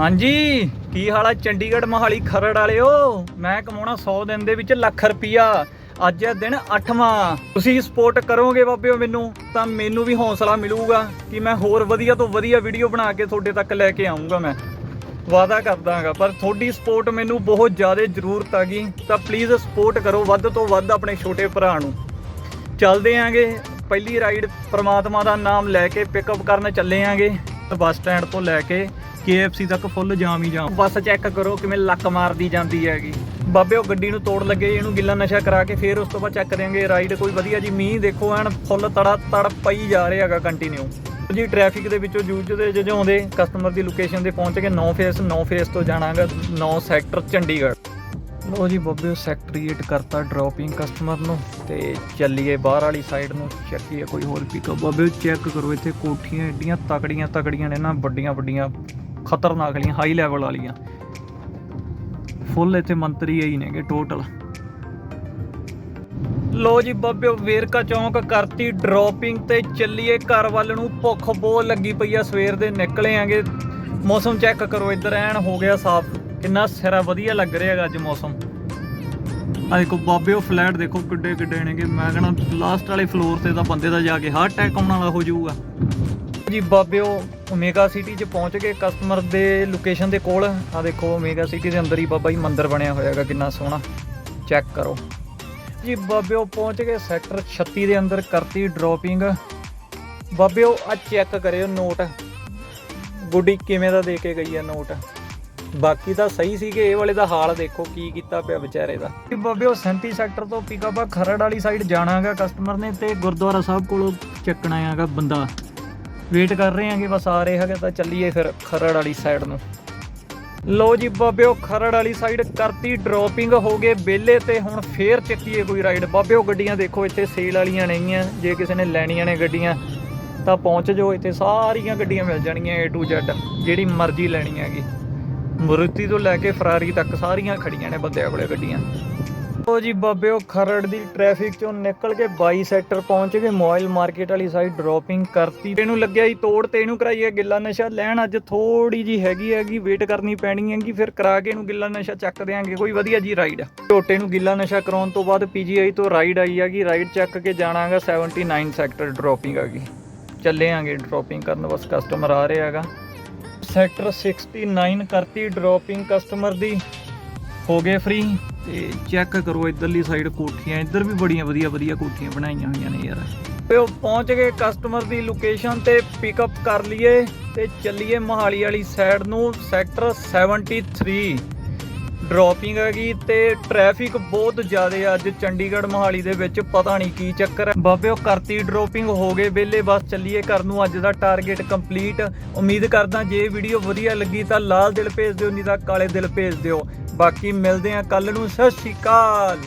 ਹਾਂਜੀ, ਕੀ ਹਾਲ ਆ ਚੰਡੀਗੜ੍ਹ ਮੋਹਾਲੀ ਖਰੜ ਵਾਲਿਓ? ਮੈਂ ਕਮਾਉਣਾ 100 ਦਿਨ ਦੇ ਵਿੱਚ ਲੱਖ ਰੁਪਈਆ। ਅੱਜ ਹੈ ਦਿਨ 8ਵਾਂ ਤੁਸੀਂ ਸਪੋਰਟ ਕਰੋਗੇ ਬਾਬਿਓ ਮੈਨੂੰ, ਤਾਂ ਮੈਨੂੰ ਵੀ ਹੌਸਲਾ ਮਿਲੂਗਾ ਕਿ ਮੈਂ ਹੋਰ ਵਧੀਆ ਤੋਂ ਵਧੀਆ ਵੀਡੀਓ ਬਣਾ ਕੇ ਤੁਹਾਡੇ ਤੱਕ ਲੈ ਕੇ ਆਉਂਗਾ ਮੈਂ। ਵਾਅਦਾ ਕਰਦਾਗਾ ਪਰ ਤੁਹਾਡੀ ਸਪੋਰਟ ਮੈਨੂੰ ਬਹੁਤ ਜ਼ਿਆਦਾ ਜ਼ਰੂਰਤ ਆ ਗਈ ਤਾਂ ਪਲੀਜ਼ ਸਪੋਰਟ ਕਰੋ ਵੱਧ ਤੋਂ ਵੱਧ ਆਪਣੇ ਛੋਟੇ ਭਰਾ ਨੂੰ। ਚੱਲਦੇ ਆਂਗੇ ਪਹਿਲੀ ਰਾਈਡ ਪ੍ਰਮਾਤਮਾ ਦਾ ਨਾਮ ਲੈ ਕੇ ਪਿਕਅਪ ਕਰਨ ਚੱਲੇ ਆਂਗੇ ਬੱਸ ਸਟੈਂਡ ਤੋਂ ਲੈ ਕੇ KFC ਤੱਕ ਫੁੱਲ ਜਾਮ ਹੀ ਜਾਮ। ਬੱਸ ਚੈੱਕ ਕਰੋ ਕਿਵੇਂ ਲੱਕ ਮਾਰਦੀ ਜਾਂਦੀ ਹੈਗੀ। ਬਾਬੇ, ਉਹ ਗੱਡੀ ਨੂੰ ਤੋੜ ਲੱਗੇ, ਇਹਨੂੰ ਗਿੱਲਾ ਨਸ਼ਾ ਕਰਾ ਕੇ ਫਿਰ ਉਸ ਤੋਂ ਬਾਅਦ ਚੈੱਕ ਕਰਾਂਗੇ ਰਾਈਡ ਕੋਈ ਵਧੀਆ ਜੀ, ਮੀਂਹ ਦੇਖੋ ਐਨ ਫੁੱਲ ਤੜਾ ਤੜ ਪਈ ਜਾ ਰਿਹਾ ਹੈਗਾ ਕੰਟੀਨਿਊ ਜੀ ਟ੍ਰੈਫਿਕ ਦੇ ਵਿੱਚੋਂ ਜੂਝਦੇ ਜਜਾਉਂਦੇ ਕਸਟਮਰ ਦੀ ਲੋਕੇਸ਼ਨ ਤੇ ਪਹੁੰਚ ਕੇ 9 ਫੇਸ 9 ਫੇਸ ਤੋਂ ਜਾਣਾਗਾ 9 ਸੈਕਟਰ ਚੰਡੀਗੜ੍ਹ। ਲੋ ਜੀ ਬੱਬੇ ਸੈਕਟਰੀਏਟ ਕਰਤਾ ਡ੍ਰੌਪਿੰਗ ਕਸਟਮਰ ਨੂੰ ਤੇ ਚੱਲੀਏ ਬਾਹਰ ਵਾਲੀ ਸਾਈਡ ਨੂੰ। ਚੱਕੀਏ ਕੋਈ ਹੋਰ ਪਿਕਅਪ ਬੱਬੇ ਚੈੱਕ ਕਰੋ, ਇੱਥੇ ਕੋਠੀਆਂ ਏਡੀਆਂ ਤਕੜੀਆਂ ਤਕੜੀਆਂ ਨੇ ਨਾ ਵੱਡੀਆਂ ਵੱਡੀਆਂ ਖਤਰਨਾਕ ਵਾਲੀਆਂ ਹਾਈ ਲੈਵਲ ਵਾਲੀਆਂ। ਫੁੱਲ ਇੱਥੇ ਮੰਤਰੀ ਹੀ ਨੇਗੇ ਟੋਟਲ ਲੋ ਜੀ ਬਾਬੇ ਵੇਰਕਾ ਚੌਂਕ ਕਰਤੀ ਡ੍ਰੌਪਿੰਗ ਤੇ ਚੱਲੀਏ, ਘਰ ਵੱਲ ਨੂੰ ਭੁੱਖ ਬਹੁਤ ਲੱਗੀ ਪਈ ਆ, ਸਵੇਰ ਦੇ ਨਿਕਲੇ ਆਂਗੇ। ਮੌਸਮ ਚੈੱਕ ਕਰੋ, ਇੱਧਰ ਐਨ ਹੋ ਗਿਆ ਸਾਫ਼। ਕਿੰਨਾ ਸਿਰਾ ਵਧੀਆ ਲੱਗ ਰਿਹਾ ਅੱਜ ਮੌਸਮ। ਆ ਦੇਖੋ ਬਾਬੇ ਉਹ ਫਲੈਟ ਦੇਖੋ ਕਿੱਡੇ ਕਿੱਡੇ ਨੇਗੇ। ਮੈਂ ਕਹਣਾ ਲਾਸਟ ਵਾਲੇ ਫਲੋਰ ਤੇ ਤਾਂ ਬੰਦੇ ਦਾ ਜਾ ਕੇ ਹਾਰਟ ਅਟੈਕ ਆਉਣ ਵਾਲਾ ਹੋ ਜਾਊਗਾ। ਜੀ ਬਾਬਿਓ ਓਮੇਗਾ ਸਿਟੀ 'ਚ ਪਹੁੰਚ ਗਏ ਕਸਟਮਰ ਦੇ ਲੋਕੇਸ਼ਨ ਦੇ ਕੋਲ। ਆ ਦੇਖੋ ਓਮੇਗਾ ਸਿਟੀ ਦੇ ਅੰਦਰ ਹੀ ਬਾਬਾ ਜੀ ਮੰਦਿਰ ਬਣਿਆ ਹੋਇਆ ਹੈਗਾ, ਕਿੰਨਾ ਸੋਹਣਾ। ਚੈੱਕ ਕਰੋ। ਜੀ ਬਾਬਿਓ ਪਹੁੰਚ ਗਏ ਸੈਕਟਰ 36 ਦੇ ਅੰਦਰ, ਕਰਤੀ ਡ੍ਰੌਪਿੰਗ ਬਾਬਿਓ ਆ ਚੈੱਕ ਕਰਿਓ ਨੋਟ ਗੁੱਡੀ ਕਿਵੇਂ ਦਾ ਦੇ ਕੇ ਗਈ ਆ ਨੋਟ ਬਾਕੀ ਤਾਂ ਸਹੀ ਸੀਗੇ, ਇਹ ਵਾਲੇ ਦਾ ਹਾਲ ਦੇਖੋ, ਕੀ ਕੀਤਾ ਪਿਆ ਵਿਚਾਰੇ ਦਾ। ਬਾਬੇ, ਉਹ 37 ਸੈਕਟਰ ਤੋਂ ਪਿਕਅਪ ਆ, ਖਰੜ ਵਾਲੀ ਸਾਈਡ ਜਾਣਾਗਾ ਕਸਟਮਰ ਨੇ ਤੇ ਗੁਰਦੁਆਰਾ ਸਾਹਿਬ ਕੋਲੋਂ ਚੱਕਣਾ ਹੈਗਾ ਬੰਦਾ। ਵੇਟ ਕਰ ਰਹੇ ਆਂਗੇ ਬਸ ਆ ਰਹੇ ਹੈਗੇ, ਤਾਂ ਚੱਲੀਏ ਫਿਰ ਖਰੜ ਵਾਲੀ ਸਾਈਡ ਨੂੰ। ਲੋ ਜੀ ਬਾਬਿਓ, ਖਰੜ ਵਾਲੀ ਸਾਈਡ ਕਰਤੀ ਡ੍ਰੌਪਿੰਗ ਹੋ ਗਏ ਬੇਲੇ ਤੇ ਹੁਣ ਫੇਰ ਚੱਕੀਏ ਕੋਈ ਰਾਈਡ ਬਾਬਿਓ, ਗੱਡੀਆਂ ਦੇਖੋ, ਇੱਥੇ ਸੇਲ ਵਾਲੀਆਂ ਨੇਗੀਆਂ, ਜੇ ਕਿਸੇ ਨੇ ਲੈਣੀਆਂ ਨੇ ਗੱਡੀਆਂ, ਤਾਂ ਪਹੁੰਚ ਜਾਓ, ਇੱਥੇ ਸਾਰੀਆਂ ਗੱਡੀਆਂ ਮਿਲ ਜਾਣਗੀਆਂ A to Z, ਜਿਹੜੀ ਮਰਜ਼ੀ ਲੈਣੀ ਹੈਗੀ। ਮਰੂਤੀ ਤੋਂ ਲੈ ਕੇ ਫਰਾਰੀ ਤੱਕ ਸਾਰੀਆਂ ਖੜੀਆਂ ਨੇ ਬੰਦਿਆਂ ਕੋਲੇ ਗੱਡੀਆਂ। ਉਹ ਜੀ ਬਾਬਿਓ ਖਰੜ ਦੀ ਟ੍ਰੈਫਿਕ ਚੋਂ ਨਿਕਲ ਕੇ 22 ਸੈਕਟਰ ਪਹੁੰਚ ਗਏ। ਮੋਬਾਈਲ ਮਾਰਕੀਟ ਵਾਲੀ ਸਾਈਡ ਡ੍ਰੌਪਿੰਗ ਕਰਤੀ। ਇਹਨੂੰ ਲੱਗਿਆ ਹੀ ਤੋੜ ਤੇ ਇਹਨੂੰ ਕਰਾਈਏ ਗਿੱਲਾ ਨਸ਼ਾ। ਲੈਣ ਅੱਜ ਥੋੜੀ ਜੀ ਹੈਗੀ ਹੈਗੀ ਵੇਟ ਕਰਨੀ ਪੈਣੀ ਹੈਗੀ, ਫਿਰ ਕਰਾ ਕੇ ਇਹਨੂੰ ਗਿੱਲਾ ਨਸ਼ਾ ਚੱਕ ਦੇਾਂਗੇ ਕੋਈ ਵਧੀਆ ਜੀ ਰਾਈਡ ਝੋਟੇ ਨੂੰ ਗਿੱਲਾ ਨਸ਼ਾ ਕਰਾਉਣ ਤੋਂ ਬਾਅਦ ਪੀਜੀਆਈ ਤੋਂ ਰਾਈਡ ਆਈ ਹੈਗੀ। ਰਾਈਡ ਚੱਕ ਕੇ ਜਾਣਾਗਾ 79 ਸੈਕਟਰ ਡ੍ਰੌਪਿੰਗ ਹੈਗੀ। ਚੱਲੇ ਆਂਗੇ ਡ੍ਰੌਪਿੰਗ ਕਰਨ, ਬਸ ਕਸਟਮਰ ਆ ਰਿਹਾ ਹੈਗਾ। ਸੈਕਟਰ 69 ਕਰਤੀ ਡ੍ਰੌਪਿੰਗ ਕਸਟਮਰ ਦੀ। ਹੋ ਗਏ ਫ੍ਰੀ ਤੇ ਚੈੱਕ ਕਰੋ, ਇਧਰਲੀ ਸਾਈਡ ਕੋਠੀਆਂ, ਇੱਧਰ ਵੀ ਬੜੀਆਂ ਵਧੀਆ ਵਧੀਆ ਕੋਠੀਆਂ ਬਣਾਈਆਂ ਹੋਈਆਂ ਨੇ ਯਾਰ। ਤੇ ਉਹ ਪਹੁੰਚ ਗਏ ਕਸਟਮਰ ਦੀ ਲੋਕੇਸ਼ਨ ਤੇ ਪਿਕਅਪ ਕਰ ਲਈਏ ਤੇ ਚੱਲੀਏ ਮੋਹਾਲੀ ਵਾਲੀ ਸਾਈਡ ਨੂੰ ਸੈਕਟਰ 73 ਡ੍ਰੌਪਿੰਗ ਹੈਗੀ ਤੇ ਟ੍ਰੈਫਿਕ ਬਹੁਤ ਜ਼ਿਆਦਾ ਆ। ਅੱਜ ਚੰਡੀਗੜ੍ਹ ਮੋਹਾਲੀ ਦੇ ਵਿੱਚ ਪਤਾ ਨਹੀਂ ਕੀ ਚੱਕਰ ਹੈ ਬਾਬੇ, ਉਹ ਕਰਤੀ ਡ੍ਰੌਪਿੰਗ ਹੋ ਗਏ, ਵਿਹਲੇ ਬਸ ਚੱਲੀਏ ਘਰ ਨੂੰ। ਅੱਜ ਦਾ ਟਾਰਗੇਟ ਕੰਪਲੀਟ ਉਮੀਦ ਕਰਦਾ ਜੇ ਵੀਡੀਓ ਵਧੀਆ ਲੱਗੀ ਤਾਂ ਲਾਲ ਦਿਲ ਭੇਜ ਦਿਓ, ਨਹੀਂ ਤਾਂ ਕਾਲੇ ਦਿਲ ਭੇਜ ਦਿਓ। ਬਾਕੀ ਮਿਲਦੇ ਆ ਕੱਲ ਨੂੰ। ਸਤਿ ਸ਼੍ਰੀ ਅਕਾਲ।